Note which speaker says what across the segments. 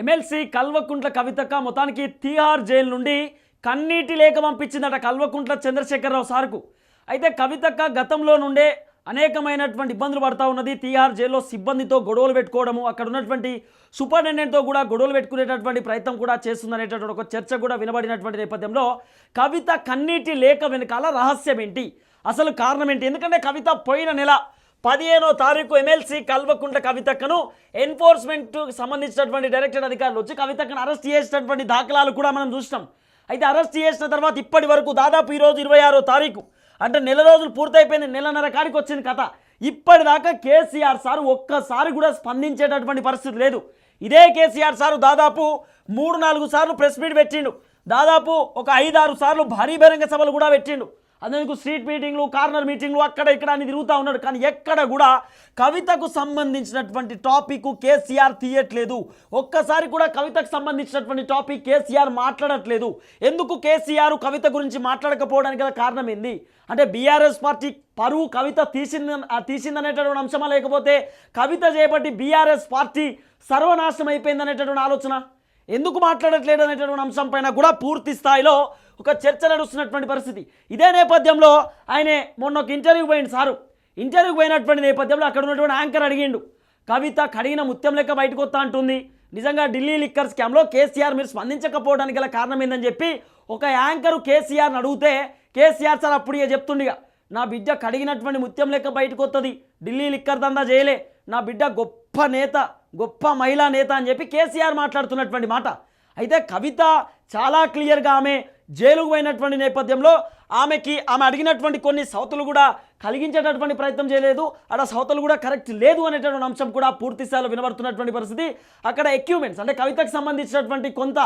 Speaker 1: MLC Kalvakuntla కవితక్క మొత్తానికి Tihar jail నుండి కన్నీటి లేఖ పంపించిందట కల్వకుంట్ల చంద్రశేఖరరావు సార్కు. అయితే కవితక్క గతంలో నుండే అనేకమైనటువంటి ఇబ్బందులు పడతా ఉన్నది. తీహార్ జైల్లో సిబ్బందితో గొడవలు పెట్టుకోవడము అక్కడ ఉన్నటువంటి సూపరింటెండెంట్తో కూడా గొడవలు పెట్టుకునేటటువంటి ప్రయత్నం కూడా చేస్తుందనేటటువంటి ఒక చర్చ కూడా వినబడినటువంటి నేపథ్యంలో కవిత కన్నీటి లేఖ వెనకాల రహస్యం ఏంటి అసలు కారణం ఏంటి ఎందుకంటే కవిత పోయిన నెల పదిహేనో తారీఖు ఎమ్మెల్సీ కల్వకుంట కవితక్కను ఎన్ఫోర్స్మెంట్ సంబంధించినటువంటి డైరెక్టర్ అధికారులు వచ్చి కవితక్కను అరెస్ట్ చేసినటువంటి దాఖలాలు కూడా మనం చూసినాం. అయితే అరెస్ట్ చేసిన తర్వాత ఇప్పటి వరకు దాదాపు ఈరోజు ఇరవై ఆరో తారీఖు అంటే నెల రోజులు పూర్తయిపోయింది నెలన్నర కాడికి వచ్చింది కథ. ఇప్పటిదాకా కేసీఆర్ సార్ ఒక్కసారి కూడా స్పందించేటటువంటి పరిస్థితి లేదు. ఇదే కేసీఆర్ సారు దాదాపు మూడు నాలుగు సార్లు ప్రెస్ మీట్ పెట్టిండు. దాదాపు ఒక ఐదారు సార్లు భారీ బహిరంగ సభలు కూడా పెట్టిండు. అందుకు స్ట్రీట్ మీటింగ్లు కార్నర్ మీటింగ్లు అక్కడ ఇక్కడ అని తిరుగుతూ ఉన్నాడు. కానీ ఎక్కడ కూడా కవితకు సంబంధించినటువంటి టాపిక్ కేసీఆర్ తీయట్లేదు. ఒక్కసారి కూడా కవితకు సంబంధించినటువంటి టాపిక్ కేసీఆర్ మాట్లాడట్లేదు. ఎందుకు కేసీఆర్ కవిత గురించి మాట్లాడకపోవడానికి గల కారణం ఏంది? అంటే బీఆర్ఎస్ పార్టీ పరువు కవిత తీసింది తీసిందనేటటువంటి అంశమా లేకపోతే కవిత చేపట్టి బీఆర్ఎస్ పార్టీ సర్వనాశనం అయిపోయింది అనేటటువంటి ఆలోచన? ఎందుకు మాట్లాడట్లేదు అనేటటువంటి అంశం పైన కూడా పూర్తి స్థాయిలో ఒక చర్చ నడుస్తున్నటువంటి పరిస్థితి. ఇదే నేపథ్యంలో ఆయనే మొన్న ఒక ఇంటర్వ్యూకి పోయింది సారు. ఇంటర్వ్యూకి పోయినటువంటి నేపథ్యంలో అక్కడ ఉన్నటువంటి యాంకర్ అడిగిండు. కవిత కడిగిన ముత్యం లెక్క బయటకు వస్తా అంటుంది. నిజంగా ఢిల్లీ లిక్కర్ స్కామ్లో కేసీఆర్ మీరు స్పందించకపోవడానికి గల కారణం ఏందని చెప్పి ఒక యాంకరు కేసీఆర్ని అడిగితే కేసీఆర్ సార్ అప్పుడు ఇక నా బిడ్డ కడిగినటువంటి ముత్యం లెక్క బయటకు వస్తుంది. ఢిల్లీ లిక్కర్ దందా చేయలే. నా బిడ్డ గొప్ప నేత గొప్ప మహిళా నేత అని చెప్పి కేసీఆర్ మాట్లాడుతున్నటువంటి మాట. అయితే కవిత చాలా క్లియర్గా ఆమె జైలుకు పోయినటువంటి నేపథ్యంలో ఆమెకి ఆమె అడిగినటువంటి కొన్ని సవతలు కూడా కలిగించేటటువంటి ప్రయత్నం చేయలేదు. అక్కడ సవతలు కూడా కరెక్ట్ లేదు అనేటటువంటి అంశం కూడా పూర్తిస్థాయిలో వినబడుతున్నటువంటి పరిస్థితి. అక్కడ ఎక్విప్మెంట్స్ అంటే కవితకు సంబంధించినటువంటి కొంత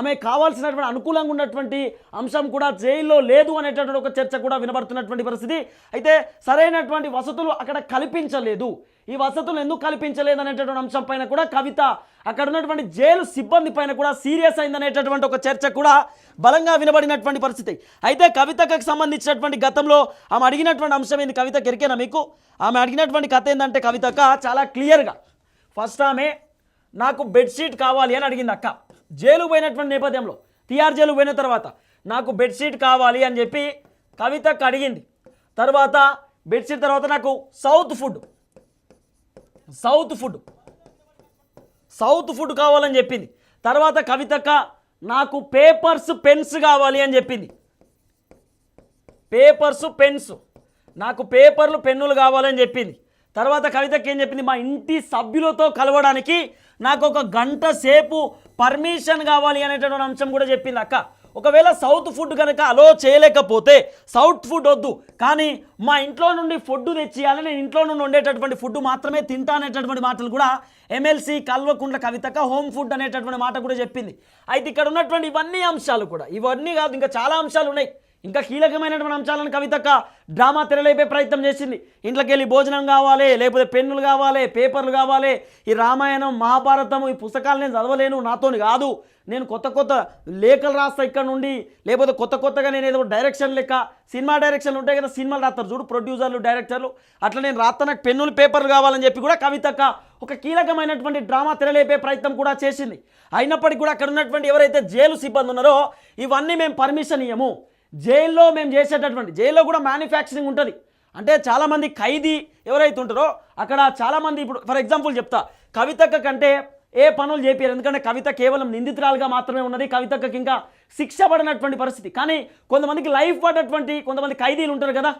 Speaker 1: ఆమె కావాల్సినటువంటి అనుకూలంగా ఉన్నటువంటి అంశం కూడా జైల్లో లేదు అనేటటువంటి ఒక చర్చ కూడా వినబడుతున్నటువంటి పరిస్థితి. అయితే సరైనటువంటి వసతులు అక్కడ కల్పించలేదు. ఈ వసతులు ఎందుకు కల్పించలేదు అనేటటువంటి అంశం పైన కూడా కవిత అక్కడ ఉన్నటువంటి జైలు సిబ్బంది పైన కూడా సీరియస్ అయిందనేటటువంటి ఒక చర్చ కూడా బలంగా వినబడినటువంటి పరిస్థితి. అయితే కవితకు సంబంధించినటువంటి గతంలో ఆమె అడిగినటువంటి అంశం ఏంది? కవిత కెరికేనా మీకు? ఆమె అడిగినటువంటి కథ ఏంటంటే కవితక చాలా క్లియర్గా ఫస్ట్ ఆమె నాకు బెడ్షీట్ కావాలి అని అడిగింది అక్క. జైలు పోయినటువంటి నేపథ్యంలో టీఆర్ జైలు పోయిన తర్వాత నాకు బెడ్షీట్ కావాలి అని చెప్పి కవితకు అడిగింది. తర్వాత బెడ్షీట్ తర్వాత నాకు south food south food south food కావాలని చెప్పింది. తర్వాత కవితక్క నాకు పేపర్స్ పెన్స్ కావాలి అని చెప్పింది. పేపర్స్ పెన్స్ నాకు పేపర్లు పెన్నులు కావాలని చెప్పింది. తర్వాత కవితకి ఏం చెప్పింది? మా ఇంటి సభ్యులతో కలవడానికి నాకు ఒక గంట సేపు పర్మిషన్ కావాలి అనేటటువంటి అంశం కూడా చెప్పింది అక్క. ఒకవేళ సౌత్ ఫుడ్ కనుక అలో చేయలేకపోతే సౌత్ ఫుడ్ వద్దు. కానీ మా ఇంట్లో నుండి ఫుడ్ తెచ్చియాలి నేను ఇంట్లో నుండి వండేటటువంటి ఫుడ్ మాత్రమే తింటా అనేటటువంటి మాటలు కూడా ఎమ్మెల్సీ కల్వకుంట్ల కవితక హోమ్ ఫుడ్ అనేటటువంటి మాట కూడా చెప్పింది. అయితే ఇక్కడ ఉన్నటువంటి ఇవన్నీ అంశాలు కూడా. ఇవన్నీ కాదు ఇంకా చాలా అంశాలు ఉన్నాయి. ఇంకా కీలకమైనటువంటి అంశాలను కవితక్క డ్రామా తెరలేపే ప్రయత్నం చేసింది. ఇంట్లోకి వెళ్ళి భోజనం కావాలి లేకపోతే పెన్నులు కావాలి పేపర్లు కావాలి. ఈ రామాయణం మహాభారతం ఈ పుస్తకాలు నేను చదవలేను నాతోని కాదు. నేను కొత్త కొత్త లేఖలు రాస్తా ఇక్కడ నుండి లేకపోతే కొత్త కొత్తగా నేను ఏదో డైరెక్షన్ లెక్క సినిమా డైరెక్షన్లు ఉంటాయి కదా సినిమాలు రాస్తారు చూడు ప్రొడ్యూసర్లు డైరెక్టర్లు. అట్లా నేను రాస్తా నాకు పెన్నులు పేపర్లు కావాలని చెప్పి కూడా కవితక్క ఒక కీలకమైనటువంటి డ్రామా తెరలేపే ప్రయత్నం కూడా చేసింది. అయినప్పటికీ కూడా అక్కడ ఉన్నటువంటి ఎవరైతే జైలు సిబ్బంది ఉన్నారో ఇవన్నీ మేము పర్మిషన్ ఇయ్యము. జైల్లో మేము చేసేటటువంటి జైల్లో కూడా మ్యానుఫ్యాక్చరింగ్ ఉంటుంది. అంటే చాలామంది ఖైదీ ఎవరైతే ఉంటారో అక్కడ చాలామంది ఇప్పుడు ఫర్ ఎగ్జాంపుల్ చెప్తా కవితక్క కంటే ఏ పనులు చేపారు ఎందుకంటే కవిత కేవలం నిందితురాలుగా మాత్రమే ఉన్నది కవితక్కకి ఇంకా శిక్ష పడినటువంటి పరిస్థితి. కానీ కొంతమందికి లైఫ్ పడినటువంటి కొంతమంది ఖైదీలు ఉంటారు కదా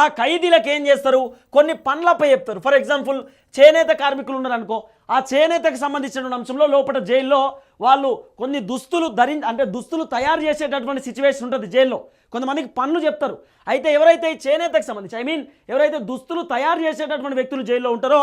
Speaker 1: ఆ ఖైదీలకు ఏం చేస్తారు? కొన్ని పనులపై చెప్తారు. ఫర్ ఎగ్జాంపుల్ చేనేత కార్మికులు ఉన్నారు అనుకో ఆ చేనేతకు సంబంధించిన అంశంలో లోపల జైల్లో వాళ్ళు కొన్ని దుస్తులు ధరి అంటే దుస్తులు తయారు చేసేటటువంటి సిచ్యువేషన్ ఉంటుంది జైల్లో. కొంతమందికి పనులు చెప్తారు. అయితే ఎవరైతే ఈ చేనేతకు సంబంధించి ఐ మీన్ ఎవరైతే దుస్తులు తయారు చేసేటటువంటి వ్యక్తులు జైల్లో ఉంటారో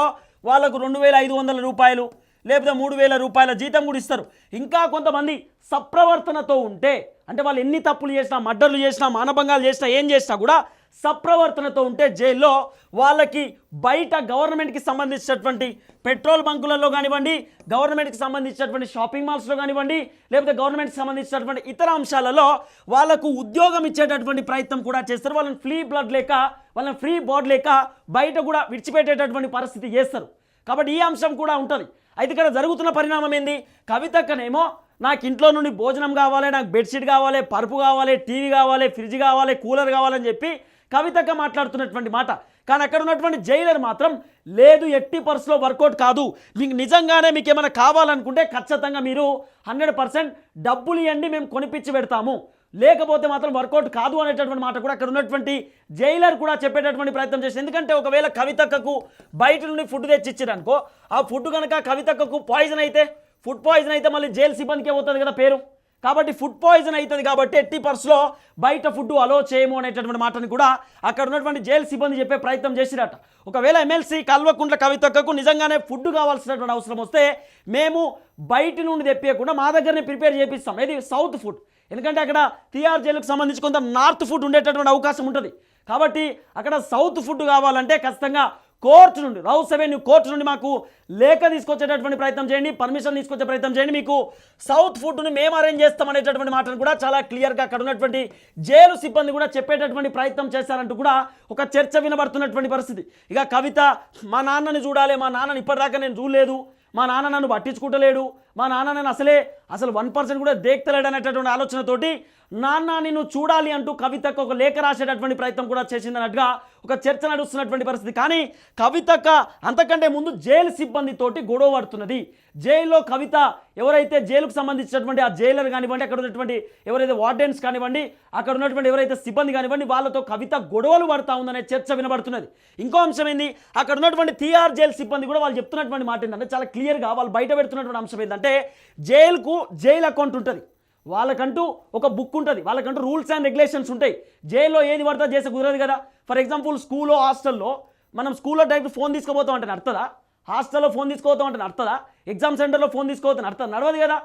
Speaker 1: వాళ్ళకు రెండు వేల ఐదు వందల రూపాయలు లేకపోతే మూడు వేల రూపాయల జీతం కూడా ఇస్తారు. ఇంకా కొంతమంది సప్రవర్తనతో ఉంటే అంటే వాళ్ళు ఎన్ని తప్పులు చేసినా మర్డర్లు చేసినా మానభంగాలు చేసినా ఏం చేసినా కూడా సప్రవర్తనతో ఉంటే జైల్లో వాళ్ళకి బయట గవర్నమెంట్కి సంబంధించినటువంటి పెట్రోల్ బంకులలో కానివ్వండి గవర్నమెంట్కి సంబంధించినటువంటి షాపింగ్ మాల్స్లో కానివ్వండి లేకపోతే గవర్నమెంట్కి సంబంధించినటువంటి ఇతర అంశాలలో వాళ్ళకు ఉద్యోగం ఇచ్చేటటువంటి ప్రయత్నం కూడా చేస్తారు. వాళ్ళని ఫ్రీ బ్లడ్ లేక వాళ్ళని ఫ్రీ బోర్డ్ లేక బయట కూడా విడిచిపెట్టేటటువంటి పరిస్థితి చేస్తారు. కాబట్టి ఈ అంశం కూడా ఉంటుంది. అయితే ఇక్కడ జరుగుతున్న పరిణామం ఏంది? కవితక్కనేమో నాకు ఇంట్లో నుండి భోజనం కావాలి నాకు బెడ్షీట్ కావాలి పరుపు కావాలి టీవీ కావాలి ఫ్రిడ్జ్ కావాలి కూలర్ కావాలని చెప్పి కవితక్క మాట్లాడుతున్నటువంటి మాట. కానీ అక్కడ ఉన్నటువంటి జైలర్ మాత్రం లేదు ఎట్టి పర్సులో వర్కౌట్ కాదు. మీకు నిజంగానే మీకు ఏమైనా కావాలనుకుంటే ఖచ్చితంగా మీరు హండ్రెడ్ పర్సెంట్ డబ్బులు ఇవ్వండి మేము కొనిపించి పెడతాము. లేకపోతే మాత్రం వర్కౌట్ కాదు అనేటటువంటి మాట కూడా అక్కడ ఉన్నటువంటి జైలర్ కూడా చెప్పేటటువంటి ప్రయత్నం చేసింది. ఎందుకంటే ఒకవేళ కవితక్కకు బయట నుండి ఫుడ్ తెచ్చి ఇచ్చారనుకో ఆ ఫుడ్ కనుక కవితక్కకు పాయిజన్ అయితే ఫుడ్ పాయిజన్ అయితే మళ్ళీ జైలు సిబ్బందికి అవుతుంది కదా పేరు. కాబట్టి ఫుడ్ పాయిజన్ అవుతుంది కాబట్టి ఎట్టి పర్సులో బయట ఫుడ్ అలో చేయము అనేటటువంటి మాటని కూడా అక్కడ ఉన్నటువంటి జైలు సిబ్బంది చెప్పే ప్రయత్నం చేసిరట. ఒకవేళ ఎమ్మెల్సీ కల్వకుంట్ల కవితక్కకు నిజంగానే ఫుడ్ కావాల్సినటువంటి అవసరం వస్తే మేము బయట నుండి తెప్పియకుండా మా దగ్గరనే ప్రిపేర్ చేపిస్తాం. ఇది సౌత్ ఫుడ్ ఎందుకంటే అక్కడ టీఆర్ జైలుకు సంబంధించి కొంత నార్త్ ఫుడ్ ఉండేటటువంటి అవకాశం ఉంటుంది. కాబట్టి అక్కడ సౌత్ ఫుడ్ కావాలంటే ఖచ్చితంగా కోర్టు నుండి రౌస్ అవెన్యూ కోర్టు నుండి మాకు లేఖ తీసుకొచ్చేటటువంటి ప్రయత్నం చేయండి పర్మిషన్ తీసుకొచ్చే ప్రయత్నం చేయండి. మీకు సౌత్ ఫుడ్ని మేము అరేంజ్ చేస్తాం అనేటటువంటి మాటను కూడా చాలా క్లియర్గా అక్కడ ఉన్నటువంటి జైలు సిబ్బంది కూడా చెప్పేటటువంటి ప్రయత్నం చేశారంటూ కూడా ఒక చర్చ వినబడుతున్నటువంటి పరిస్థితి. ఇక కవిత మా నాన్నని చూడాలి మా నాన్నని ఇప్పటిదాకా నేను చూడలేదు. మా నాన్న నన్ను పట్టించుకుంటలేడు. మా నాన్న నేను అసలే అసలు వన్ పర్సెంట్ కూడా దేక్తలేడు అనేటటువంటి ఆలోచనతోటి నాన్న నిన్ను చూడాలి అంటూ కవితకు ఒక లేఖ రాసేటటువంటి ప్రయత్నం కూడా చేసిందన్నట్టుగా ఒక చర్చ నడుస్తున్నటువంటి పరిస్థితి. కానీ కవితక అంతకంటే ముందు జైలు సిబ్బందితోటి గొడవ పడుతున్నది. జైల్లో కవిత ఎవరైతే జైలుకు సంబంధించినటువంటి ఆ జైలర్ కానివ్వండి అక్కడ ఉన్నటువంటి ఎవరైతే వార్డెన్స్ కానివ్వండి అక్కడ ఉన్నటువంటి ఎవరైతే సిబ్బంది కానివ్వండి వాళ్ళతో కవిత గొడవలు పడతా ఉందనే చర్చ వినబడుతున్నది. ఇంకో అంశం ఏంది? అక్కడ ఉన్నటువంటి టీఆర్ జైలు సిబ్బంది కూడా వాళ్ళు చెప్తున్నటువంటి మాట ఏంటంటే చాలా క్లియర్గా వాళ్ళు బయట పెడుతున్నటువంటి అంశం ఏంటంటే జైలుకు జైలు అకౌంట్ ఉంటుంది. వాళ్ళకంటూ ఒక బుక్ ఉంటుంది. వాళ్ళకంటూ రూల్స్ అండ్ రెగ్యులేషన్స్ ఉంటాయి. జైల్లో ఏది పడితే చేసే కుదరదు కదా. ఫర్ ఎగ్జాంపుల్ స్కూల్లో హాస్టల్లో మనం స్కూల్లో డైరెక్ట్ ఫోన్ తీసుకోబోతాం అంటే నడుతుందా హాస్టల్లో ఫోన్ తీసుకోవతాం అంటే నడుతుందా ఎగ్జామ్ సెంటర్లో ఫోన్ తీసుకోవద్దు నడుతుంది నడవదు కదా.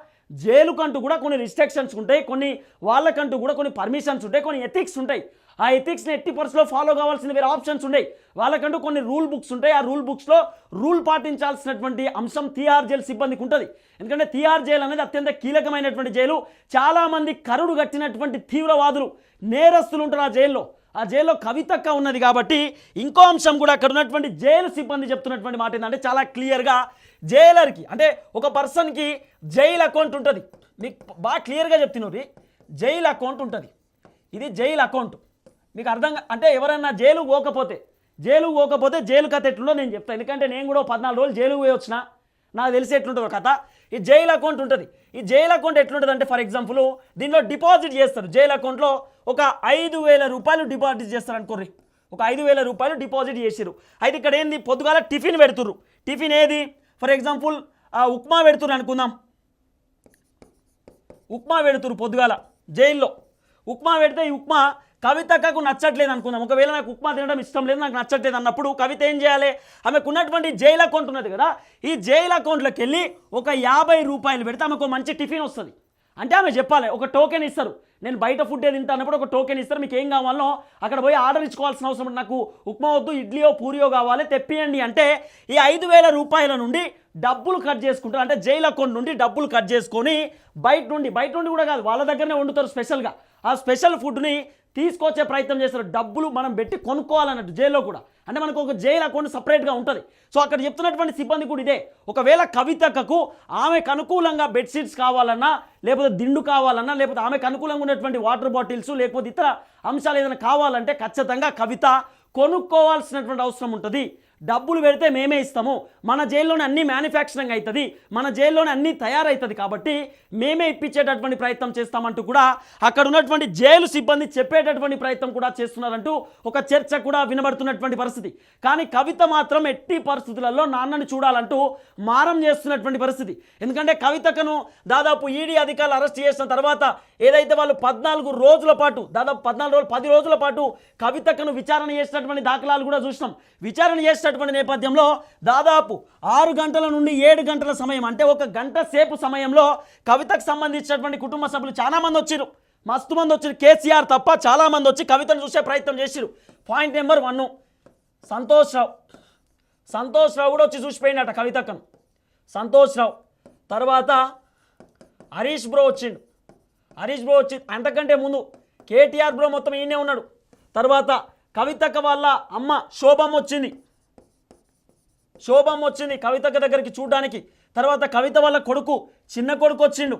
Speaker 1: జైలుకంటూ కూడా కొన్ని రిస్ట్రిక్షన్స్ ఉంటాయి. కొన్ని వాళ్ళకంటూ కూడా కొన్ని పర్మిషన్స్ ఉంటాయి. కొన్ని ఎథిక్స్ ఉంటాయి. ఆ ఎథిక్స్ని ఎట్టి పర్సులో ఫాలో కావాల్సిన వేరే ఆప్షన్స్ ఉన్నాయి వాళ్ళకంటూ కొన్ని రూల్ బుక్స్ ఉంటాయి. ఆ రూల్ బుక్స్లో రూల్ పాటించాల్సినటువంటి అంశం తీఆర్ జైలు సిబ్బందికి ఉంటుంది. ఎందుకంటే తీఆర్ జైలు అనేది అత్యంత కీలకమైనటువంటి జైలు చాలామంది కరుడు కట్టినటువంటి తీవ్రవాదులు నేరస్తులు ఉంటారు ఆ జైల్లో ఆ జైల్లో కవితక్క ఉన్నది కాబట్టి ఇంకో అంశం కూడా అక్కడ ఉన్నటువంటి జైలు సిబ్బంది చెప్తున్నటువంటి మాట ఏంటంటే చాలా క్లియర్గా జైలర్కి అంటే ఒక పర్సన్కి జైలు అకౌంట్ ఉంటుంది. మీకు బాగా క్లియర్గా చెప్తున్నారు. జైలు అకౌంట్ ఉంటుంది. ఇది జైలు అకౌంట్ మీకు అర్థం అంటే ఎవరన్నా జైలు పోకపోతే జైలు పోకపోతే జైలు కథ ఎట్లుందో నేను చెప్తాను ఎందుకంటే నేను కూడా పద్నాలుగు రోజులు జైలు పోయి వచ్చిన. నాకు తెలిసి ఎట్లుంటుందో కథ. ఈ జైలు అకౌంట్ ఉంటుంది. ఈ జైలు అకౌంట్ ఎట్లుంటుంది అంటే ఫర్ ఎగ్జాంపుల్ దీనిలో డిపాజిట్ చేస్తారు. జైలు అకౌంట్లో ఒక ఐదు వేల రూపాయలు డిపాజిట్ చేస్తారు అనుకోర్రి. ఒక ఐదు వేల రూపాయలు డిపాజిట్ చేసిరు అయితే ఇక్కడ ఏంది? పొద్దుగాల టిఫిన్ పెడుతుర్రు. టిఫిన్ ఏది? ఫర్ ఎగ్జాంపుల్ ఉప్మా పెడుతుర్రు అనుకుందాం. ఉప్మా పెడుతురు పొద్దుగాల జైల్లో. ఉప్మా పెడితే ఈ ఉప్మా కవితకు నచ్చట్లేదు అనుకుందాం. ఒకవేళ నాకు ఉప్మా తినడం ఇష్టం లేదు నాకు నచ్చట్లేదు అన్నప్పుడు కవిత ఏం చేయాలి? ఆమెకు ఉన్నటువంటి జైలు అకౌంట్ ఉన్నది కదా ఈ జైలు అకౌంట్లోకి వెళ్ళి ఒక యాభై రూపాయలు పెడితే ఆమెకు మంచి టిఫిన్ వస్తుంది. అంటే ఆమె చెప్పాలి ఒక టోకెన్ ఇస్తారు. నేను బయట ఫుడ్ ఏది తింటానప్పుడు ఒక టోకెన్ ఇస్తారు మీకు ఏం కావాలో అక్కడ పోయి ఆర్డర్ ఇచ్చుకోవాల్సిన అవసరం నాకు ఉప్మా వద్దు ఇడ్లీయో పూరియో కావాలి తెప్పియండి అంటే ఈ ఐదు వేల రూపాయల నుండి డబ్బులు కట్ చేసుకుంటారు. అంటే జైలు అకౌంట్ నుండి డబ్బులు కట్ చేసుకొని బయట నుండి బయట నుండి కూడా కాదు వాళ్ళ దగ్గరనే వండుతారు స్పెషల్గా. ఆ స్పెషల్ ఫుడ్ని తీసుకొచ్చే ప్రయత్నం చేస్తారు. డబ్బులు మనం పెట్టి కొనుక్కోవాలన్నట్టు జైల్లో కూడా. అంటే మనకు ఒక జైలు అకౌంట్ సపరేట్గా ఉంటుంది. సో అక్కడ చెప్తున్నటువంటి సిబ్బంది కూడా ఇదే. ఒకవేళ కవితకు ఆమెకు అనుకూలంగా బెడ్షీట్స్ కావాలన్నా లేకపోతే దిండు కావాలన్నా లేకపోతే ఆమెకు అనుకూలంగా ఉన్నటువంటి వాటర్ బాటిల్స్ లేకపోతే ఇతర అంశాలు ఏదైనా కావాలంటే ఖచ్చితంగా కవిత కొనుక్కోవాల్సినటువంటి అవసరం ఉంటుంది. డబ్బులు పెడితే మేమే ఇస్తాము. మన జైల్లోనే అన్ని మ్యానుఫ్యాక్చరింగ్ అవుతుంది మన జైల్లోనే అన్ని తయారవుతుంది కాబట్టి మేమే ఇప్పించేటటువంటి ప్రయత్నం చేస్తామంటూ కూడా అక్కడ ఉన్నటువంటి జైలు సిబ్బంది చెప్పేటటువంటి ప్రయత్నం కూడా చేస్తున్నారంటూ ఒక చర్చ కూడా వినబడుతున్నటువంటి పరిస్థితి. కానీ కవిత మాత్రం ఎట్టి పరిస్థితులలో నాన్నని చూడాలంటూ మారం చేస్తున్నటువంటి పరిస్థితి. ఎందుకంటే కవితకను దాదాపు ఈడీ అధికారులు అరెస్ట్ చేసిన తర్వాత ఏదైతే వాళ్ళు పద్నాలుగు రోజుల పాటు దాదాపు పద్నాలుగు రోజులు పది రోజుల పాటు కవితకను విచారణ చేసినటువంటి దాఖలాలు కూడా చూసినాం. విచారణ చేసిన చేసినటువంటి నేపథ్యంలో దాదాపు ఆరు గంటల నుండి ఏడు గంటల సమయం అంటే ఒక గంట సేపు సమయంలో కవితకు సంబంధించినటువంటి కుటుంబ సభ్యులు చాలామంది వచ్చారు మస్తు మంది వచ్చారు కేసీఆర్ తప్ప చాలామంది వచ్చి కవితను చూసే ప్రయత్నం చేసిరు point number one Santosh Rao. Santosh Rao కూడా వచ్చి చూసిపోయినట కవితక్కను సంతోష్ రావు. తర్వాత హరీష్ బ్రో వచ్చిండు. హరీష్ బ్రో వచ్చి అంతకంటే ముందు కేటీఆర్ బ్రో మొత్తం ఈయనే ఉన్నాడు. తర్వాత కవితక్క వాళ్ళ అమ్మ శోభం వచ్చింది. శోభం వచ్చింది కవితక దగ్గరికి చూడడానికి. తర్వాత కవిత వాళ్ళ కొడుకు చిన్న కొడుకు వచ్చిండు.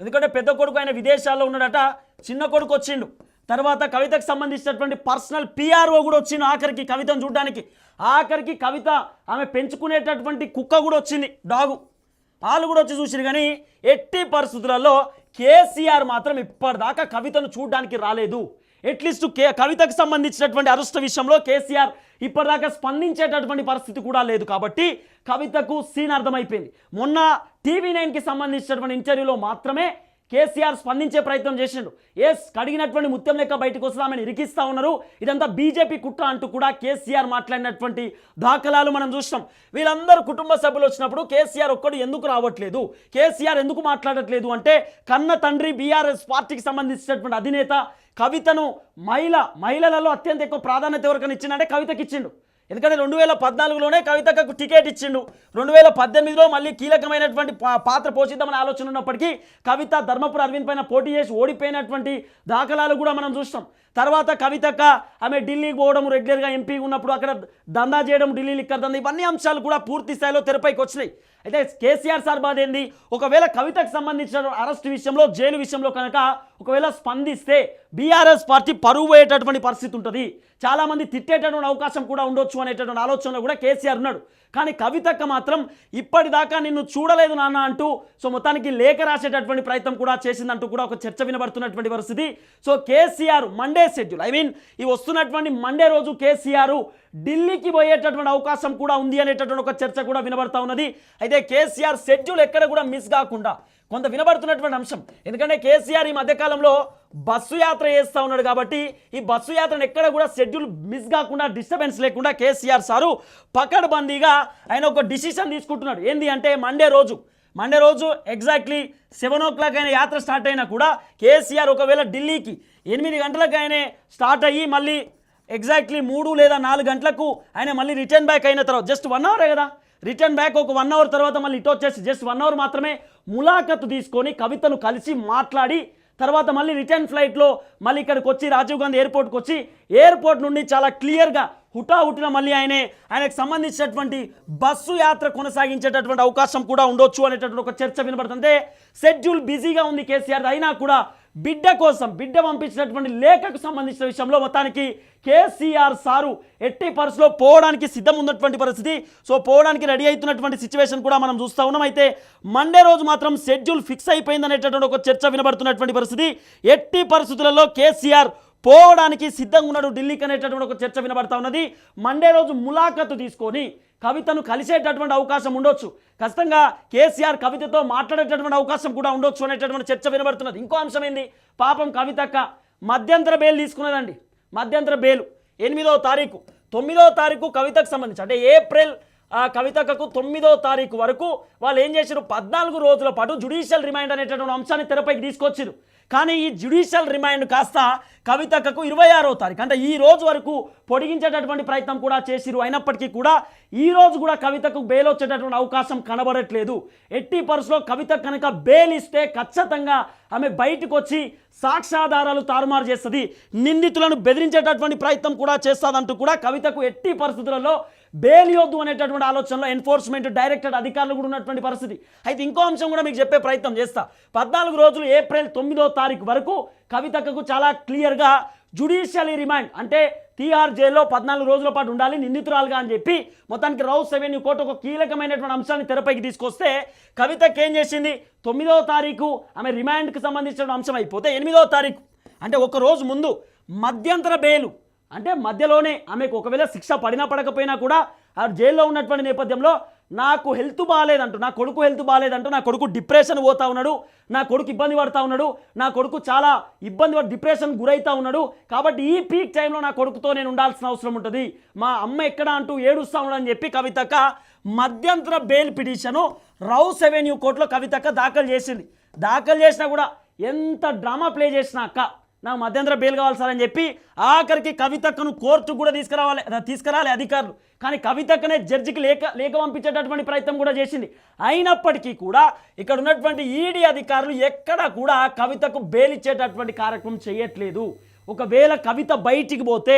Speaker 1: ఎందుకంటే పెద్ద కొడుకు ఆయన విదేశాల్లో ఉన్నాడట చిన్న కొడుకు వచ్చిండు. తర్వాత కవితకు సంబంధించినటువంటి పర్సనల్ పిఆర్ఓ కూడా వచ్చిండు ఆఖరికి కవితను చూడడానికి. ఆఖరికి కవిత ఆమె పెంచుకునేటటువంటి కుక్క కూడా వచ్చింది డాగు. వాళ్ళు కూడా వచ్చి చూసిరు కానీ ఎట్టి పరిస్థితులలో కేసీఆర్ మాత్రం ఇప్పటిదాకా కవితను చూడడానికి రాలేదు. అట్లీస్ట్ కే కవితకు సంబంధించినటువంటి అరెస్ట్ విషయంలో కేసీఆర్ ఇప్పటిదాకా స్పందించేటటువంటి పరిస్థితి కూడా లేదు కాబట్టి కవితకు సీన్ అర్థమైపోయింది. మొన్న టీవీ నైన్కి సంబంధించినటువంటి ఇంటర్వ్యూలో మాత్రమే కేసీఆర్ స్పందించే ప్రయత్నం చేసిండు. ఎస్ కడిగినటువంటి ముత్యం లెక్క బయటకు వస్తుంది ఆమెను ఉన్నారు. ఇదంతా బీజేపీ కుట్ర అంటూ కూడా కేసీఆర్ మాట్లాడినటువంటి దాఖలాలు మనం చూసినాం. వీళ్ళందరూ కుటుంబ సభ్యులు వచ్చినప్పుడు కేసీఆర్ ఒక్కడు ఎందుకు రావట్లేదు? కేసీఆర్ ఎందుకు మాట్లాడట్లేదు అంటే కన్న తండ్రి బీఆర్ఎస్ పార్టీకి సంబంధించినటువంటి అధినేత కవితను మహిళ మహిళలలో అత్యంత ఎక్కువ ప్రాధాన్యత ఎవరికైనా ఇచ్చిందంటే కవితకి ఇచ్చిండు ఎందుకంటే రెండు వేల పద్నాలుగులోనే కవితకు టికెట్ ఇచ్చిండు. రెండు వేల పద్దెనిమిదిలో మళ్ళీ కీలకమైనటువంటి పాత్ర పోషిద్దామని ఆలోచన ఉన్నప్పటికీ కవిత ధర్మపుర అరవింద్ పైన పోటీ చేసి ఓడిపోయినటువంటి దాఖలాలు కూడా మనం చూస్తాం. తర్వాత కవితక్క ఆమె ఢిల్లీకి పోవడం రెగ్యులర్గా ఎంపీ ఉన్నప్పుడు అక్కడ దందా చేయడం ఢిల్లీలు ఇక్కడ దందా ఇవన్నీ అంశాలు కూడా పూర్తి స్థాయిలో తెరపైకి వచ్చినాయి. అయితే కేసీఆర్ సార్ బాధ ఏంది ఒకవేళ కవితకు సంబంధించిన అరెస్ట్ విషయంలో జైలు విషయంలో కనుక ఒకవేళ స్పందిస్తే బీఆర్ఎస్ పార్టీ పరువు పోయేటటువంటి పరిస్థితి ఉంటుంది. చాలామంది తిట్టేటటువంటి అవకాశం కూడా ఉండొచ్చు అనేటటువంటి ఆలోచనలో కూడా కేసీఆర్ ఉన్నాడు. కానీ కవితక్క మాత్రం ఇప్పటిదాకా నిన్ను చూడలేదు నాన్న అంటూ సో మొత్తానికి లేఖ రాసేటటువంటి ప్రయత్నం కూడా చేసిందంటూ కూడా ఒక చర్చ వినబడుతున్నటువంటి పరిస్థితి. So KCR Monday schedule I mean ఈ వస్తున్నటువంటి మండే రోజు కేసీఆర్ ఢిల్లీకి పోయేటటువంటి అవకాశం కూడా ఉంది అనేటటువంటి ఒక చర్చ కూడా వినబడతా ఉన్నది. అయితే కేసీఆర్ షెడ్యూల్ ఎక్కడ కూడా మిస్ కాకుండా కొంత వినబడుతున్నటువంటి అంశం. ఎందుకంటే కేసీఆర్ ఈ మధ్యకాలంలో బస్సు యాత్ర చేస్తూ ఉన్నాడు కాబట్టి ఈ బస్సు యాత్రను ఎక్కడ కూడా షెడ్యూల్ మిస్ కాకుండా డిస్టర్బెన్స్ లేకుండా కేసీఆర్ సారు పకడ్బందీగా ఆయన ఒక డిసిషన్ తీసుకుంటున్నాడు. ఏంది అంటే మండే రోజు. మండే రోజు ఎగ్జాక్ట్లీ సెవెన్ ఓ క్లాక్ అయిన యాత్ర స్టార్ట్ అయినా కూడా కేసీఆర్ ఒకవేళ ఢిల్లీకి ఎనిమిది గంటలకు ఆయన స్టార్ట్ అయ్యి మళ్ళీ ఎగ్జాక్ట్లీ మూడు లేదా నాలుగు గంటలకు ఆయన మళ్ళీ రిటర్న్ బ్యాక్ అయిన తర్వాత జస్ట్ వన్ అవరే కదా. రిటర్న్ బ్యాక్ ఒక వన్ అవర్ తర్వాత మళ్ళీ ఇటు వచ్చేసి జస్ట్ వన్ అవర్ మాత్రమే ములాఖతు తీసుకొని కవితను కలిసి మాట్లాడి తర్వాత మళ్ళీ రిటర్న్ ఫ్లైట్లో మళ్ళీ ఇక్కడికి వచ్చి రాజీవ్ గాంధీ ఎయిర్పోర్ట్కి వచ్చి ఎయిర్పోర్ట్ నుండి చాలా క్లియర్గా హుటాహుటిన మళ్ళీ ఆయనే ఆయనకు సంబంధించినటువంటి బస్సు యాత్ర కొనసాగించేటటువంటి అవకాశం కూడా ఉండొచ్చు అనేటటువంటి ఒక చర్చ వినబడుతుంది. షెడ్యూల్ బిజీగా ఉంది కేసీఆర్. అయినా కూడా బిడ్డ కోసం బిడ్డ పంపించినటువంటి లేఖకు సంబంధించిన విషయంలో మొత్తానికి కేసీఆర్ సారు ఎట్టి పరిస్థితిలో పోవడానికి సిద్ధం ఉన్నటువంటి పరిస్థితి. సో పోవడానికి రెడీ అవుతున్నటువంటి సిచ్యువేషన్ కూడా మనం చూస్తూ ఉన్నాం. అయితే మండే రోజు మాత్రం షెడ్యూల్ ఫిక్స్ అయిపోయింది అనేటటువంటి ఒక చర్చ వినబడుతున్నటువంటి పరిస్థితి. ఎట్టి పరిస్థితులలో కేసీఆర్ పోవడానికి సిద్ధంగా ఉన్నాడు ఢిల్లీకి అనేటటువంటి ఒక చర్చ వినబడతా ఉన్నది. మండే రోజు ములాఖతు తీసుకొని కవితను కలిసేటటువంటి అవకాశం ఉండొచ్చు. ఖచ్చితంగా కేసీఆర్ కవితతో మాట్లాడేటటువంటి అవకాశం కూడా ఉండొచ్చు అనేటటువంటి చర్చ వినబడుతున్నది. ఇంకో అంశం ఏంది? పాపం కవితక్క మధ్యంతర బెయిల్ తీసుకున్నదండి. మధ్యంతర బెయిల్. ఎనిమిదో తారీఖు. తొమ్మిదో తారీఖు కవితకు సంబంధించి. అంటే ఏప్రిల్ ఆ కవితకు తొమ్మిదో తారీఖు వరకు వాళ్ళు ఏం చేశారు పద్నాలుగు రోజుల పాటు జుడిషియల్ రిమైండ్ అనేటటువంటి అంశాన్ని తెరపైకి తీసుకొచ్చారు కానీ ఈ జ్యుడిషియల్ రిమైండ్ కాస్త కవితకు ఇరవై ఆరో తారీఖు అంటే ఈ రోజు వరకు పొడిగించేటటువంటి ప్రయత్నం కూడా చేసిరు. అయినప్పటికీ కూడా ఈ రోజు కూడా కవితకు బెయిల్ వచ్చేటటువంటి అవకాశం కనబడట్లేదు. ఎట్టి పరుసలో కవిత కనుక బెయిల్ ఇస్తే ఖచ్చితంగా ఆమె బయటకు వచ్చి సాక్ష్యాధారాలు తారుమారు చేస్తుంది. నిందితులను బెదిరించేటటువంటి ప్రయత్నం కూడా చేస్తుందంటూ కూడా కవితకు ఎట్టి పరిస్థితులలో బెయిల్ ఇవ్వద్దు అనేటటువంటి ఆలోచనలో ఎన్ఫోర్స్మెంట్ డైరెక్టర్ అధికారులు కూడా ఉన్నటువంటి పరిస్థితి. అయితే ఇంకో అంశం కూడా మీకు చెప్పే ప్రయత్నం చేస్తా. పద్నాలుగు రోజులు ఏప్రిల్ తొమ్మిదో తారీఖు వరకు కవితకు చాలా క్లియర్గా జుడిషియలీ రిమాండ్ అంటే తీహార్ జైల్లో పద్నాలుగు రోజుల పాటు ఉండాలి నిందితురాలుగా అని చెప్పి మొత్తానికి రౌస్ రెవెన్యూ కోర్టు ఒక కీలకమైనటువంటి అంశాన్ని తెరపైకి తీసుకొస్తే కవితకి ఏం చేసింది? తొమ్మిదవ తారీఖు ఆమె రిమాండ్కి సంబంధించిన అంశం అయిపోతే ఎనిమిదవ తారీఖు. అంటే ఒక రోజు ముందు మధ్యంతర బెయిలు అంటే మధ్యలోనే ఆమెకు ఒకవేళ శిక్ష పడినా పడకపోయినా కూడా ఆ జైల్లో ఉన్నటువంటి నేపథ్యంలో నాకు హెల్త్ బాగాలేదంటూ నా కొడుకు హెల్త్ బాగాలేదంటూ నా కొడుకు డిప్రెషన్ పోతా ఉన్నాడు నా కొడుకు ఇబ్బంది పడతా ఉన్నాడు నా కొడుకు చాలా ఇబ్బంది పడి డిప్రెషన్ గురైతా ఉన్నాడు. కాబట్టి ఈ పీక్ టైంలో నా కొడుకుతో నేను ఉండాల్సిన అవసరం ఉంటుంది. మా అమ్మ ఎక్కడ అంటూ ఏడుస్తా ఉన్నాడని చెప్పి కవితక్క మధ్యంతర బెయిల్ పిటిషను రౌస్ అవెన్యూ కోర్టులో కవితక్క దాఖలు చేసింది. దాఖలు చేసినా కూడా ఎంత డ్రామా ప్లే చేసినా అక్క. నాకు మధ్యంతర బెయిల్ కావాలి సార్ అని చెప్పి ఆఖరికి కవితక్కను కోర్టుకు కూడా తీసుకురావాలి తీసుకురాలి అధికారులు. కానీ కవితక్కనే జడ్జికి లేఖ లేఖ పంపించేటటువంటి ప్రయత్నం కూడా చేసింది. అయినప్పటికీ కూడా ఇక్కడ ఉన్నటువంటి ఈడీ అధికారులు ఎక్కడా కూడా కవితకు బెయిల్ ఇచ్చేటటువంటి కార్యక్రమం చేయట్లేదు. ఒకవేళ కవిత బయటికి పోతే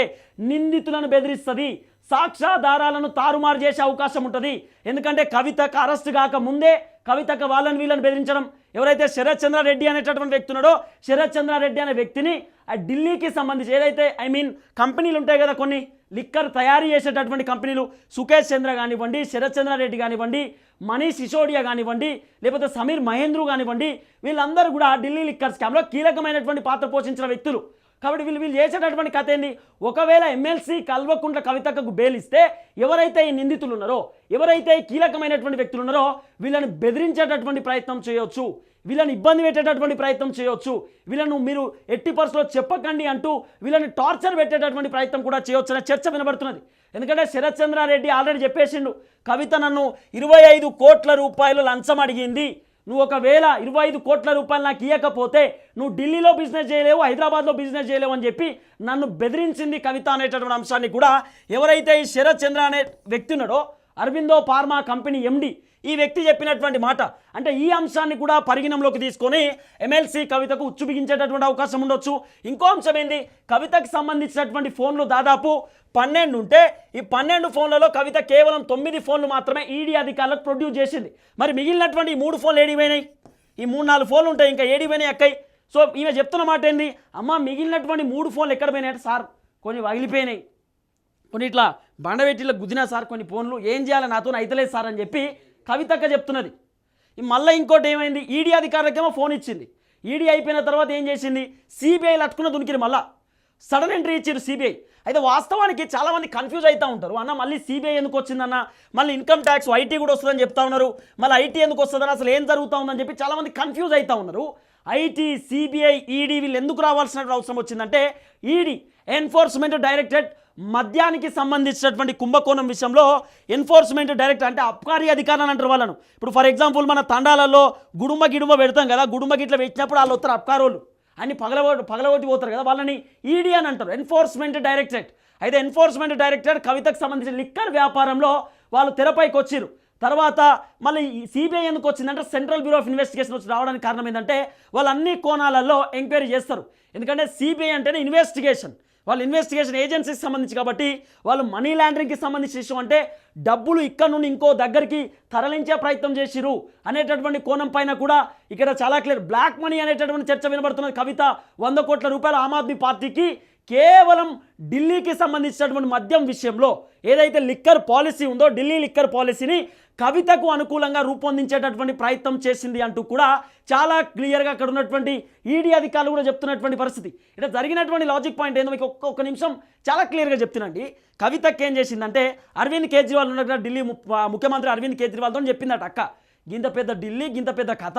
Speaker 1: నిందితులను బెదిరిస్తుంది సాక్ష్యాధారాలను తారుమారు చేసే అవకాశం ఉంటుంది. ఎందుకంటే కవితకు అరెస్ట్ కాక ముందే కవితకు వాళ్ళని వీళ్ళని బెదిరించడం ఎవరైతే శరత్ చంద్రారెడ్డి అనేటటువంటి వ్యక్తి ఉన్నాడో శరత్ చంద్రారెడ్డి అనే వ్యక్తిని ఆ ఢిల్లీకి సంబంధించి ఏదైతే ఐ మీన్ కంపెనీలు ఉంటాయి కదా కొన్ని లిక్కర్ తయారు చేసేటటువంటి కంపెనీలు సుకేష్ చంద్ర కానివ్వండి శరత్ చంద్రారెడ్డి కానివ్వండి మనీష్ సిసోడియా కానివ్వండి లేకపోతే సమీర్ మహేంద్రు కానివ్వండి వీళ్ళందరూ కూడా ఢిల్లీ లిక్కర్ స్కామ్లో కీలకమైనటువంటి పాత్ర పోషించిన వ్యక్తులు. కాబట్టి వీళ్ళు వీళ్ళు చేసేటటువంటి కథ ఏంది? ఒకవేళ ఎమ్మెల్సీ కల్వకుంట్ల కవితకు బేలిస్తే ఎవరైతే ఈ నిందితులు ఉన్నారో ఎవరైతే కీలకమైనటువంటి వ్యక్తులు ఉన్నారో వీళ్ళని బెదిరించేటటువంటి ప్రయత్నం చేయొచ్చు. వీళ్ళని ఇబ్బంది పెట్టేటటువంటి ప్రయత్నం చేయొచ్చు. వీళ్ళను మీరు ఎట్టి పరిస్థితుల్లో చెప్పకండి అంటూ వీళ్ళని టార్చర్ పెట్టేటటువంటి ప్రయత్నం కూడా చేయొచ్చు అనే చర్చ వినబడుతున్నది. ఎందుకంటే శరత్ చంద్రారెడ్డి ఆల్రెడీ చెప్పేసిండు కవిత నన్ను ఇరవై ఐదు కోట్ల రూపాయలు లంచం అడిగింది. నువ్వు ఒకవేళ ఇరవై ఐదు కోట్ల రూపాయలు నాకు ఇవ్వకపోతే నువ్వు ఢిల్లీలో బిజినెస్ చేయలేవు హైదరాబాద్లో బిజినెస్ చేయలేవు అని చెప్పి నన్ను బెదిరించింది కవిత అనేటటువంటి అంశాన్ని కూడా ఎవరైతే ఈ శరత్ చంద్ర అనే వ్యక్తి ఉన్నాడో అరవిందో ఫార్మా కంపెనీ ఎండి ఈ వ్యక్తి చెప్పినటువంటి మాట. అంటే ఈ అంశాన్ని కూడా పరిగణంలోకి తీసుకొని ఎమ్మెల్సీ కవితకు ఉచ్చు బిగించేటటువంటి అవకాశం ఉండొచ్చు. ఇంకో అంశం ఏంది? కవితకు సంబంధించినటువంటి ఫోన్లు దాదాపు పన్నెండు ఉంటే ఈ పన్నెండు ఫోన్లలో కవిత కేవలం తొమ్మిది ఫోన్లు మాత్రమే ఈడీ అధికారులకు ప్రొడ్యూస్ చేసింది. మరి మిగిలినటువంటి ఈ మూడు ఫోన్లు ఏడిపోయినాయి? ఈ మూడు నాలుగు ఫోన్లు ఉంటాయి ఇంకా ఏడిపోయినాయి అక్కయి సో ఈమె చెప్తున్న మాట ఏంది? అమ్మ మిగిలినటువంటి మూడు ఫోన్లు ఎక్కడ పోయినాయి అంటే సార్ కొన్ని వగిలిపోయినాయి. కొన్ని ఇట్లా బండబెట్టిలో గుద్దినా సార్ కొన్ని ఫోన్లు ఏం చేయాలి నాతో అయితలేదు సార్ అని చెప్పి కవితక్క చెప్తున్నది. మళ్ళీ ఇంకోటి ఏమైంది? ఈడీ అధికారులకేమో ఫోన్ ఇచ్చింది. ఈడీ అయిపోయిన తర్వాత ఏం చేసింది? సిబిఐ లట్టుకున్న దునికిరి మళ్ళా. సడన్ ఎంట్రీ ఇచ్చారు సిబిఐ. అయితే వాస్తవానికి చాలామంది కన్ఫ్యూజ్ అవుతూ ఉంటారు. అన్న మళ్ళీ సిబిఐ ఎందుకు వచ్చిందన్న మళ్ళీ ఇన్కమ్ ట్యాక్స్ ఐటీ కూడా వస్తుందని చెప్తా ఉన్నారు. మళ్ళీ ఐటీ ఎందుకు వస్తుందని అసలు ఏం జరుగుతూ ఉందని చెప్పి చాలామంది కన్ఫ్యూజ్ అవుతూ ఉన్నారు. ఐటీ సిబిఐ ఈడీ వీళ్ళు ఎందుకు రావాల్సిన అవసరం వచ్చిందంటే ఈడీ ఎన్ఫోర్స్మెంట్ డైరెక్టరేట్ మద్యానికి సంబంధించినటువంటి కుంభకోణం విషయంలో ఎన్ఫోర్స్మెంట్ డైరెక్టర్ అంటే అబ్కారీ అధికారులు అంటారు వాళ్ళను. ఇప్పుడు ఫర్ ఎగ్జాంపుల్ మన తండాలలో గుడుంబ గిడుంబ పెడతాం కదా గుడుంబ గిట్ల పెట్టినప్పుడు వాళ్ళు వస్తారు అబ్కారోళ్ళు అన్ని పగలగొట్టి పగలగొట్టి పోతారు కదా వాళ్ళని ఈడీ అని అంటారు ఎన్ఫోర్స్మెంట్ డైరెక్టరేట్. అయితే ఎన్ఫోర్స్మెంట్ డైరెక్టరేట్ కవితకు సంబంధించిన లిక్కర్ వ్యాపారంలో వాళ్ళు తెరపైకి వచ్చిరు తర్వాత మళ్ళీ సిబిఐ ఎందుకు వచ్చిందంటే సెంట్రల్ బ్యూరో ఆఫ్ ఇన్వెస్టిగేషన్ వచ్చి రావడానికి కారణం ఏంటంటే వాళ్ళు అన్ని కోణాలలో ఎంక్వైరీ చేస్తారు. ఎందుకంటే సిబిఐ అంటేనే ఇన్వెస్టిగేషన్. వాళ్ళు ఇన్వెస్టిగేషన్ ఏజెన్సీకి సంబంధించి కాబట్టి వాళ్ళు మనీ లాండరింగ్కి సంబంధించిన విషయం అంటే డబ్బులు ఇక్కడ నుండి ఇంకో దగ్గరికి తరలించే ప్రయత్నం చేసిరు అనేటటువంటి కోణం పైన కూడా ఇక్కడ చాలా క్లియర్ బ్లాక్ మనీ అనేటటువంటి చర్చ వినబడుతున్నది. కవిత వంద కోట్ల రూపాయలు ఆమ్ ఆద్మీ పార్టీకి కేవలం ఢిల్లీకి సంబంధించినటువంటి మద్యం విషయంలో ఏదైతే లిక్కర్ పాలసీ ఉందో ఢిల్లీ లిక్కర్ పాలసీని కవితకు అనుకూలంగా రూపొందించేటటువంటి ప్రయత్నం చేసింది అంటూ కూడా చాలా క్లియర్గా అక్కడ ఉన్నటువంటి ఈడీ అధికారులు కూడా చెప్తున్నటువంటి పరిస్థితి. ఇక్కడ జరిగినటువంటి లాజిక్ పాయింట్ ఏందో మీకు ఒక్క ఒక్క నిమిషం చాలా క్లియర్గా చెప్తున్నాండి. కవితకి ఏం చేసిందంటే అరవింద్ కేజ్రీవాల్ ఉన్నట్టు ఢిల్లీ ముఖ్యమంత్రి అరవింద్ కేజ్రీవాల్తో చెప్పిందట అక్క. గింత పెద్ద ఢిల్లీ గింత పెద్ద కథ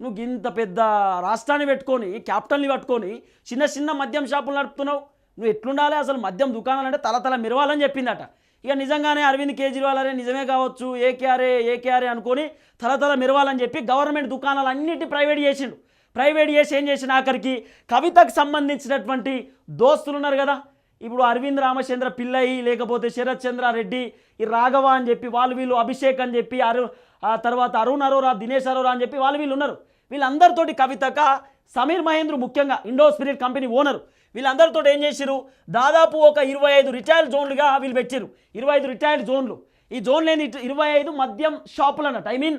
Speaker 1: నువ్వు గింత పెద్ద రాష్ట్రాన్ని పెట్టుకొని క్యాపిటల్ని పట్టుకొని చిన్న చిన్న మద్యం షాపులు నడుపుతున్నావు. నువ్వు ఎట్లుండాలి అసలు మద్యం దుకాణాలు అంటే తల తల మెరవాలని చెప్పిందట. ఇక నిజంగానే అరవింద్ కేజ్రీవాల్ అరే నిజమే కావచ్చు ఏకేఆర్ఏ ఏకేఆర్ఏ అనుకొని తలతల మెరవాలని చెప్పి గవర్నమెంట్ దుకాణాలు అన్నిటి ప్రైవేట్ చేసిండు. ప్రైవేట్ చేసి ఏం చేసిన ఆఖరికి? కవితకు సంబంధించినటువంటి దోస్తులు ఉన్నారు కదా. ఇప్పుడు అరవింద్ రామచంద్ర పిల్లయి లేకపోతే శరత్ చంద్ర రెడ్డి ఈ రాఘవ అని చెప్పి వాళ్ళు వీళ్ళు అభిషేక్ అని చెప్పి అరు తర్వాత అరుణ్ అరోరా దినేష్ అరోరా అని చెప్పి వాళ్ళు వీళ్ళు ఉన్నారు. వీళ్ళందరితోటి కవితక సమీర్ మహేంద్ర ముఖ్యంగా ఇండో స్పిరిట్ కంపెనీ ఓనరు వీళ్ళందరితో ఏం చేసిరు దాదాపు ఒక ఇరవై ఐదు రిటైల్ జోన్లుగా వీళ్ళు పెట్టిరు ఇరవై ఐదు రిటైల్ జోన్లు. ఈ జోన్లు లేని ఇరవై ఐదు మద్యం షాపులు అన్నట్టు ఐ మీన్